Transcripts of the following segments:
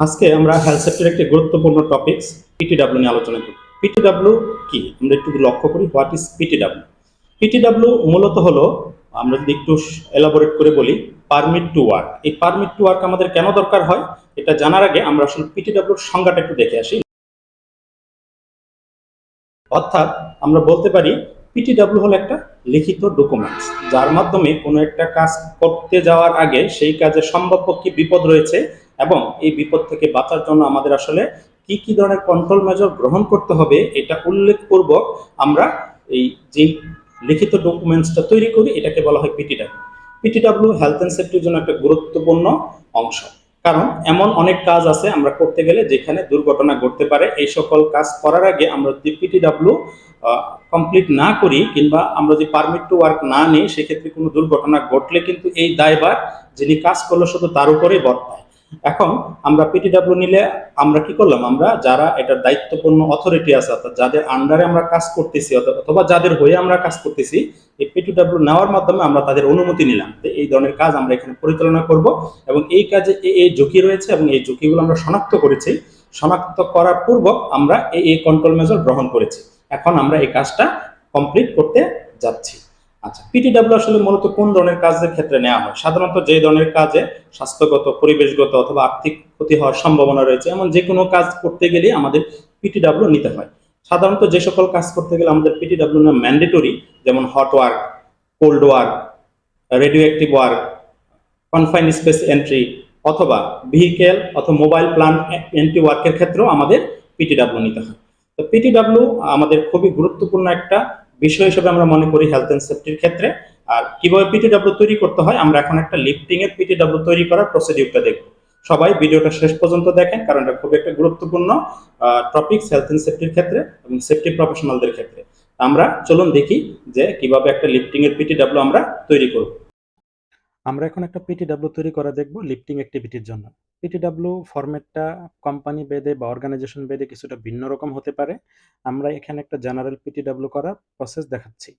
আজকে আমরা হেলথ সেক্টরের একটি গুরুত্বপূর্ণ টপিকস পিটিডাব্লিউ নিয়ে আলোচনা করি পিটিডাব্লিউ কি? আমরা একটু লক্ষ্য করি হোয়াট ইজ পিটিডাব্লিউ পিটিডাব্লিউ মূলত হলো, আমরা যদি একটু এলাবোরেট করে বলি পারমিট টু ওয়ার্ক এই পারমিট টু ওয়ার্ক আমাদের কেন দরকার হয়? এটা জানার আগে আমরা আসলে পিটিডাব্লিউর সংজ্ঞাটা একটু দেখে আসি। অর্থাৎ আমরা বলতে পারি পিটিডাব্লিউ হলো একটা লিখিত ডকুমেন্টস যার মাধ্যমে কোনো একটা কাজ করতে যাওয়ার আগে সেই কাজে সম্ভাব্য কি বিপদ রয়েছে এবং এই বিপদ থেকে বাঁচার জন্য আমাদের আসলে কি কি ধরনের কন্ট্রোল মেজর গ্রহণ করতে হবে এটা উল্লেখপূর্বক আমরা এই যে লিখিত ডকুমেন্টসটা তৈরি করি, এটাকে বলা হয় পিটিডাব্লিউ পিটিডাব্লিউ হেলথ অ্যান্ড সেফটির জন্য একটা গুরুত্বপূর্ণ অংশ। কারণ এমন অনেক কাজ আছে আমরা করতে গেলে যেখানে দুর্ঘটনা ঘটতে পারে, এই সকল কাজ করার আগে আমরা যদি পিটিডাব্লিউ কমপ্লিট না করি কিংবা আমরা যদি পারমিট টু ওয়ার্ক না নিই, সেক্ষেত্রে কোনো দুর্ঘটনা ঘটলে কিন্তু এই দায়ভার যিনি কাজ করল শুধু তার উপরেই বর্তায়। এখন আমরা পিটিডাব্লিউ নিলে আমরা কি করলাম? আমরা যারা এটার দায়িত্বপূর্ণ অথরিটি আছে, অর্থাৎ যাদের আন্ডারে আমরা কাজ করতেছি অথবা যাদের হয়ে আমরা কাজ করতেছি, এই পিটিডাব্লিউ নেওয়ার মাধ্যমে আমরা তাদের অনুমতি নিলাম এই ধরনের কাজ আমরা এখানে পরিচালনা করব এবং এই কাজে এই ঝুঁকি রয়েছে এবং এই ঝুঁকিগুলো আমরা শনাক্ত করেছি। শনাক্ত করার পূর্বক আমরা এই কন্ট্রোল মেজর গ্রহণ করেছি। এখন আমরা এই কাজটা কমপ্লিট করতে যাচ্ছি। আচ্ছা পিটিডাব্লিউ আসলে মূলত কোন ধরনের কাজের ক্ষেত্রে নেওয়া হয়? সাধারণত যে ধরনের কাজে স্বাস্থ্যগত, পরিবেশগত অথবা আর্থিক ক্ষতি হওয়ার সম্ভাবনা রয়েছে, এমন যে কোনো কাজ করতে গেলে আমাদের পিটিডাব্লিউ নিতে হয়। সাধারণত যে সকল কাজ করতে গেলে আমাদের পিটিডাব্লিউ না ম্যান্ডেটরি যেমন hot work cold work radioactive work confine space entry অথবা ভেহিকেল অথবা মোবাইল প্ল্যান এন্ট্রি ওয়ার্কের ক্ষেত্রেও আমাদের পিটিডাব্লিউ নিতে হয়। তো পিটিডাব্লিউ আমাদের খুবই গুরুত্বপূর্ণ একটা বিষয় হিসেবে আমরা মনে করি হেলথ অ্যান্ড সেফটির ক্ষেত্রে। আর কীভাবে পিটিডাব্লিউ তৈরি করতে হয়, আমরা এখন একটা লিফটিং এর পিটিডাব্লিউ তৈরি করার প্রসিডিউরটা দেখব। সবাই ভিডিওটা শেষ পর্যন্ত দেখেন, কারণ এটা খুব একটা গুরুত্বপূর্ণ টপিকস হেলথ অ্যান্ড সেফটির ক্ষেত্রে এবং সেফটি প্রফেশনালদের ক্ষেত্রে। আমরা চলুন দেখি যে কীভাবে একটা লিফটিং এর পিটিডাব্লিউ আমরা তৈরি করব। আমরা এখন একটা পিটিডাব্লিউ তৈরি করা দেখব লিফটিং অ্যাক্টিভিটির জন্য। পিটিডাব্লিউ ফরম্যাটটা কোম্পানি বেদে বা অর্গানাইজেশন বেদে কিছুটা ভিন্ন রকম হতে পারে। আমরা এখানে একটা জেনারেল পিটিডাব্লিউ করার প্রসেস দেখাচ্ছি।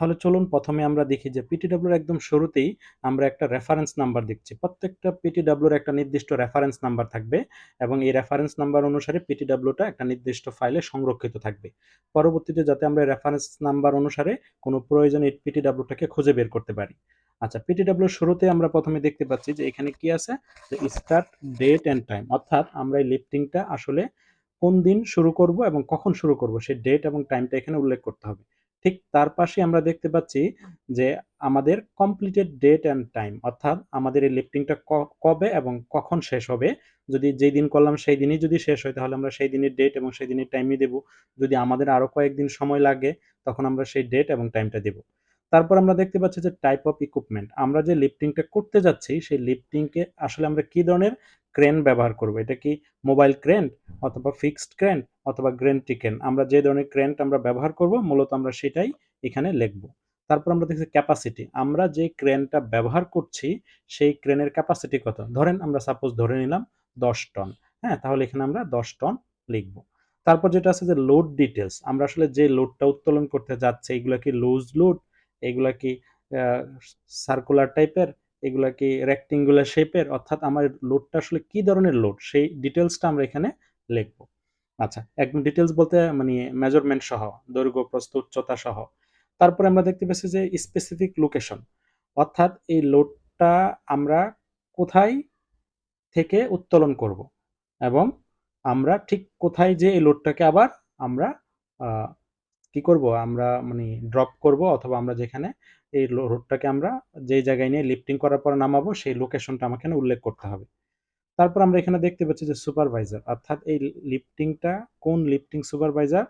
তাহলে চলুন প্রথমে আমরা দেখি যে পিটিডাব্লিউর একদম শুরুতেই আমরা একটা রেফারেন্স নাম্বার দেখছি। প্রত্যেকটা পিটিডাব্লিউর একটা নির্দিষ্ট রেফারেন্স নাম্বার থাকবে এবং এই রেফারেন্স নাম্বার অনুসারে পিটিডাব্লিউটা একটা নির্দিষ্ট ফাইলে সংরক্ষিত থাকবে। পরবর্তীতে যাতে আমরা রেফারেন্স নাম্বার অনুসারে কোনো প্রয়োজনে পিটিডাব্লিউটাকে খুঁজে বের করতে পারি। আচ্ছা পিটিডাব্লিউ শুরুতে আমরা প্রথমে দেখতে পাচ্ছি যে এখানে কি আছে? যে স্টার্ট ডেট অ্যান্ড টাইম অর্থাৎ আমরা এই লিফটিংটা আসলে কোন দিন শুরু করব এবং কখন শুরু করব, সেই ডেট এবং টাইমটা এখানে উল্লেখ করতে হবে। ঠিক তার পাশে আমরা দেখতে পাচ্ছি যে আমাদের কমপ্লিটেড ডেট অ্যান্ড টাইম অর্থাৎ আমাদের এই লিফটিংটা কবে এবং কখন শেষ হবে। যদি যেই দিন করলাম সেই দিনই যদি শেষ হয়, তাহলে আমরা সেই দিনের ডেট এবং সেই দিনের টাইমই দেব। যদি আমাদের আরও কয়েকদিন সময় লাগে, তখন আমরা সেই ডেট এবং টাইমটা দেব। তারপর আমরা দেখতে পাচ্ছি যে টাইপ অফ ইকুইপমেন্ট আমরা যে লিফটিংটা করতে যাচ্ছি, সেই লিফটিংকে আসলে আমরা কি ধরনের ক্রেন ব্যবহার করব? এটা কি মোবাইল ক্রেন অথবা ফিক্সড ক্রেন অথবা গ্রেনটি ক্রেন আমরা যে ধরনের ক্রেনট আমরা ব্যবহার করব, মূলত আমরা সেটাই এখানে লিখব। তারপর আমরা দেখছি ক্যাপাসিটি আমরা যে ক্রেনটা ব্যবহার করছি, সেই ক্রেনের ক্যাপাসিটি কত? ধরেন আমরা সাপোজ ধরে নিলাম দশ টন হ্যাঁ? তাহলে এখানে আমরা দশ টন লিখব। তারপর যেটা আছে যে লোড ডিটেলস আমরা আসলে যে লোডটা উত্তোলন করতে যাচ্ছে, এগুলো কি লুজ লোড এগুলা কি সার্কুলার টাইপের এগুলা কি রেক্টেঙ্গুলার শেপের অর্থাৎ আমার লোডটা আসলে কি ধরনের লোড সেই ডিটেলসটা আমরা এখানে লিখব। আচ্ছা একদম ডিটেলস বলতে মানে মেজারমেন্ট সহ, দৈর্ঘ্য, প্রস্থ, উচ্চতা সহ। তারপরে আমরা দেখতে পাচ্ছি যে স্পেসিফিক লোকেশন অর্থাৎ এই লোডটা আমরা কোথায় থেকে উত্তোলন করব? এবং আমরা ঠিক কোথায় যে এই লোডটাকে আবার আমরা কি করব? আমরা মানে ড্রপ করব অথবা আমরা যেখানে এই রোডটাকে আমরা যেই জায়গায় নিয়ে লিফটিং করার পর নামাবো সেই লোকেশনটা আমাকে উল্লেখ করতে হবে। তারপর আমরা এখানে দেখতে পাচ্ছি যে সুপারভাইজার অর্থাৎ এই লিফটিংটা কোন লিফটিং সুপারভাইজার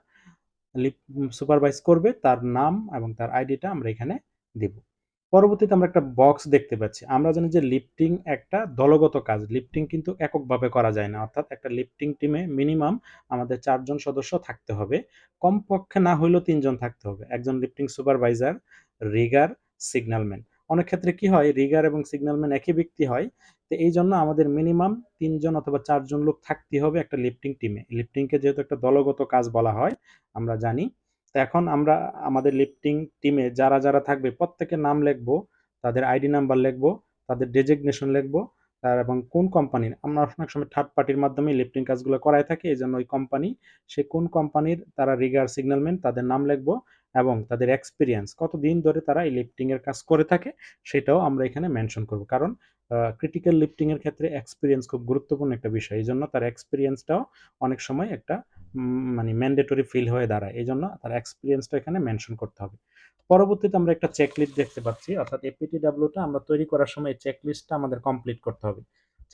সুপারভাইজ করবে, তার নাম এবং তার আইডিটা আমরা এখানে দিব। পরবর্তীতে আমরা একটা বক্স দেখতে পাচ্ছি। আমরা জানি যে লিফটিং একটা দলগত কাজ। লিফটিং কিন্তু এককভাবে করা যায় না। অর্থাৎ একটা লিফটিং টিমে মিনিমাম আমাদের চারজন সদস্য থাকতে হবে। কমপক্ষে না হইলেও তিনজন থাকতে হবে। একজন লিফটিং সুপারভাইজার রিগার সিগন্যালম্যান অনেক ক্ষেত্রে কি হয়? রিগার এবং সিগন্যালম্যান একই ব্যক্তি হয়। তো এই জন্য আমাদের মিনিমাম তিনজন অথবা চারজন লোক থাকতে হবে একটা লিফটিং টিমে লিফটিংকে যেহেতু একটা দলগত কাজ বলা হয়, আমরা জানি এখন আমরা আমাদের লিফটিং টিমে যারা যারা থাকবে, প্রত্যেকের নাম লিখব, তাদের আইডি নাম্বার লিখব, তাদের ডেজিগনেশন লিখব, তার এবং কোন কোম্পানির আমরা অনেক সময় থার্ড পার্টির মাধ্যমে লিফটিং কাজগুলো করায় থাকি, এই জন্য ওই কোম্পানি সে কোন কোম্পানির তারা রিগার সিগন্যালম্যান তাদের নাম লিখব এবং তাদের এক্সপিরিয়েন্স কতদিন ধরে তারা এই লিফটিং এর কাজ করে থাকে, সেটাও আমরা এখানে মেনশন করব। কারণ ক্রিটিক্যাল লিফটিং এর ক্ষেত্রে এক্সপিরিয়েন্স খুব গুরুত্বপূর্ণ একটা বিষয়। এই জন্য তার এক্সপিরিয়েন্সটাও অনেক সময় একটা মানে ম্যান্ডেটরি ফিল হয়ে দাঁড়ায়। এই জন্য তার এক্সপিরিয়েন্সটা এখানে মেনশন করতে হবে। পরবর্তীতে আমরা একটা চেকলিস্ট দেখতে পাচ্ছি। অর্থাৎ এপিটিডাব্লিউটা আমরা তৈরি করার সময় চেকলিস্টটা আমাদের কমপ্লিট করতে হবে।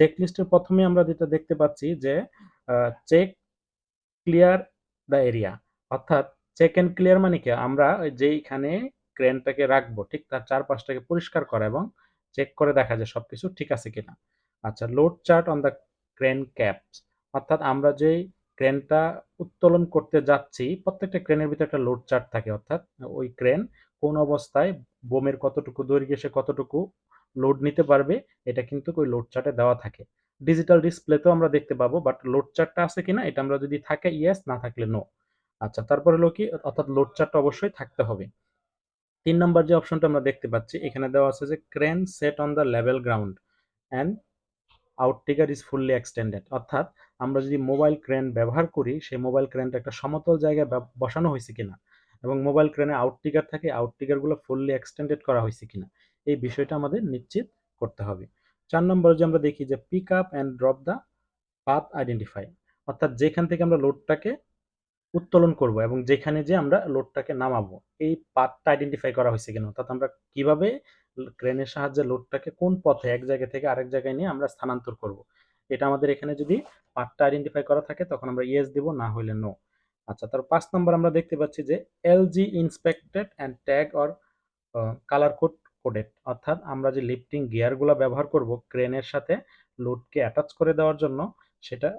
চেকলিস্টের প্রথমে আমরা যেটা দেখতে পাচ্ছি যে চেক ক্লিয়ার দ্য এরিয়া অর্থাৎ চেক অ্যান্ড ক্লিয়ার মানে কি? আমরা যেইখানে ক্রেনটাকে রাখব, ঠিক তার চারপাশটাকে পরিষ্কার করা এবং চেক করে দেখা যায় সবকিছু ঠিক আছে কিনা। আচ্ছা load chart on the crane caps অর্থাৎ আমরা যেই ক্রেনটা উত্তোলন করতে যাচ্ছি, প্রত্যেকটা ক্রেনের ভিতরে একটা লোড চার্ট থাকে, অর্থাৎ ওই ক্রেন কোন অবস্থায় বোমের কতটুকু দৈর্ঘ্যে সে কতটুকু লোড নিতে পারবে, এটা কিন্তু ওই লোড চার্টে দেওয়া থাকে। ডিজিটাল ডিসপ্লেতেও আমরা দেখতে পাবো বাট লোড চার্টটা আছে কিনা, এটা আমরা যদি থাকে ইয়েস না থাকলে নো আচ্ছা তারপরে হলো কি, অর্থাৎ লোড চার্টটা অবশ্যই থাকতে হবে। তিন নম্বর যে অপশনটা আমরা দেখতে পাচ্ছি, এখানে দেওয়া আছে যে crane set on the level ground and outrigger is fully extended অর্থাৎ আমরা যদি মোবাইল ক্রেন ব্যবহার করি, সেই মোবাইল ক্রেনটা একটা সমতল জায়গায় বসানো হয়েছে কিনা এবং মোবাইল ক্রেনে আউটটিগার থাকে আউটটিগারগুলো ফুললি এক্সটেন্ডেড করা হয়েছে কিনা, এই বিষয়টা আমাদের নিশ্চিত করতে হবে। চার নম্বর যে আমরা দেখি যে pick up and drop the path identify অর্থাৎ যেখান থেকে আমরা লোডটাকে উত্তোলন করব এবং যেখানে যে আমরা লোডটাকে নামাবো, এই পাথটা আইডেন্টিফাই করা হয়েছে কিনা, অর্থাৎ আমরা কীভাবে ক্রেনের সাহায্যে লোডটাকে কোন পথে, এক জায়গা থেকে আরেক জায়গায় নিয়ে আমরা স্থানান্তর করব। এটা আমাদের এখানে যদি পাথটা আইডেন্টিফাই করা থাকে, তখন আমরা ইয়েস দিব, না হইলে নো আচ্ছা তার পাঁচ নম্বর আমরা দেখতে পাচ্ছি যে LG inspected and tag or colour code coded অর্থাৎ আমরা যে লিফটিং গিয়ারগুলো ব্যবহার করব, ক্রেনের সাথে লোডকে অ্যাটাচ করে দেওয়ার জন্য, সেটা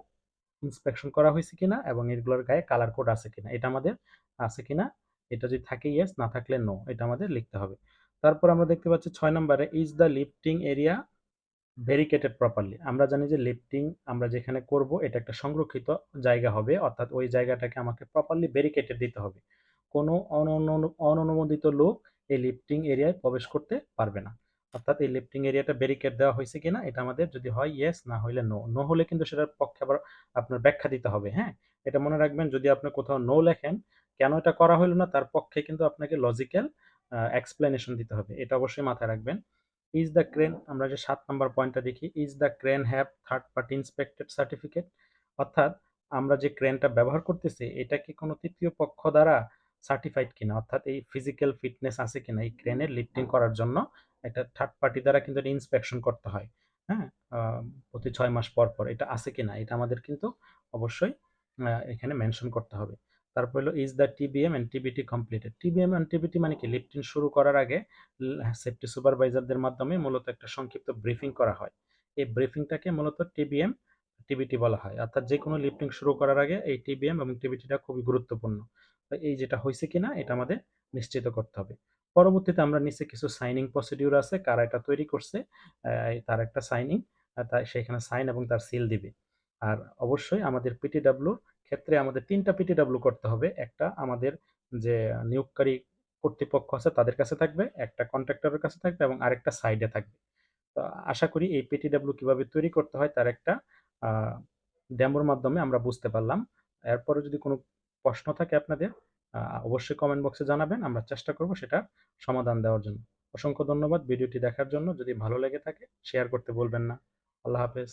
ইন্সপেকশন করা হয়েছে কিনা এবং এগুলোর গায়ে কালার কোড আছে কিনা, এটা আমাদের আছে কিনা, এটা যদি থাকে ইয়েস না থাকলে নো এটা আমাদের লিখতে হবে। তারপর আমরা দেখতে পাচ্ছি ছয় নম্বরে is the lifting area barricaded properly আমরা জানি যে লিফটিং আমরা যেখানে করব, এটা একটা সংরক্ষিত জায়গা হবে, অর্থাৎ ওই জায়গাটাকে আমাকে প্রপারলি ব্যারিকেটেড দিতে হবে। কোনো অননু- অননুমোদিত লোক এই লিফটিং এরিয়ায় প্রবেশ করতে পারবে না। অর্থাৎ এই লিফটিং এরিয়াটা ব্যারিকেড দেওয়া হয়েছে কিনা, এটা আমাদের যদি হয় ইয়েস না হলে নো নো হলে কিন্তু সেটার পক্ষে আবার আপনার ব্যাখ্যা দিতে হবে হ্যাঁ? এটা মনে রাখবেন, যদি আপনি কোথাও নো লেখেন, কেন এটা করা হলো না, তার পক্ষে কিন্তু আপনাকে লজিক্যাল এক্সপ্লেনেশন দিতে হবে। এটা অবশ্যই মাথায় রাখবেন। ইজ দ্য ক্রেন আমরা যে সাত নম্বর পয়েন্টটা দেখি is the crane have third party inspected certificate অর্থাৎ আমরা যে ক্রেনটা ব্যবহার করতেছি, এটা কি কোনো তৃতীয় পক্ষ দ্বারা সার্টিফাইড কিনা? অর্থাৎ এই ফিজিক্যাল ফিটনেস আছে কিনা এই ক্রেনের লিফটিং করার জন্য? একটা থার্ড পার্টি দ্বারা কিন্তু এটা ইন্সপেকশন করতে হয়। হ্যাঁ? প্রতি ছয় মাস পর পর। এটা আছে কি না এটা আমাদের কিন্তু অবশ্যই এখানে মেনশন করতে হবে। তারপর হলো is the TBM and TBT completed TBM and TBT মানে কি? লিফটিং শুরু করার আগে সেফটি সুপারভাইজারদের মাধ্যমে মূলত একটা সংক্ষিপ্ত ব্রিফিং করা হয়। এই ব্রিফিংটাকে মূলত টিবিএম টিবিটি বলা হয়। অর্থাৎ যে কোনো লিফটিং শুরু করার আগে এই টিবিএম এবং টিবিটিটা খুবই গুরুত্বপূর্ণ। এই যেটা হয়েছে কিনা, এটা আমাদের নিশ্চিত করতে হবে। পরবর্তীতে আমরা নিচে কিছু সাইনিং প্রসিডিউর আছে, কারা এটা তৈরি করছে তার একটা সাইনিং তাই সেখানে সাইন এবং তার সিল দিবে। আর অবশ্যই আমাদের পিটিডাব্লিউর ক্ষেত্রে আমাদের তিনটা পিটিডাব্লিউ করতে হবে। একটা আমাদের যে নিয়োগকারী কর্তৃপক্ষ আছে, তাদের কাছে থাকবে, একটা কন্ট্রাক্টরের কাছে থাকবে এবং আরেকটা সাইডে থাকবে। তো আশা করি এই পিটিডাব্লিউ কীভাবে তৈরি করতে হয়, তার একটা ডেমোর মাধ্যমে আমরা বুঝতে পারলাম। এরপরে যদি কোনো প্রশ্ন থাকে আপনাদের অবশ্যই কমেন্ট বক্সে জানাবেন। আমরা চেষ্টা করব সেটা সমাধান দেওয়ার জন্য। অসংখ্য ধন্যবাদ ভিডিওটি দেখার জন্য। যদি ভালো লেগে থাকে শেয়ার করতে বলবেন না। আল্লাহ হাফেজ।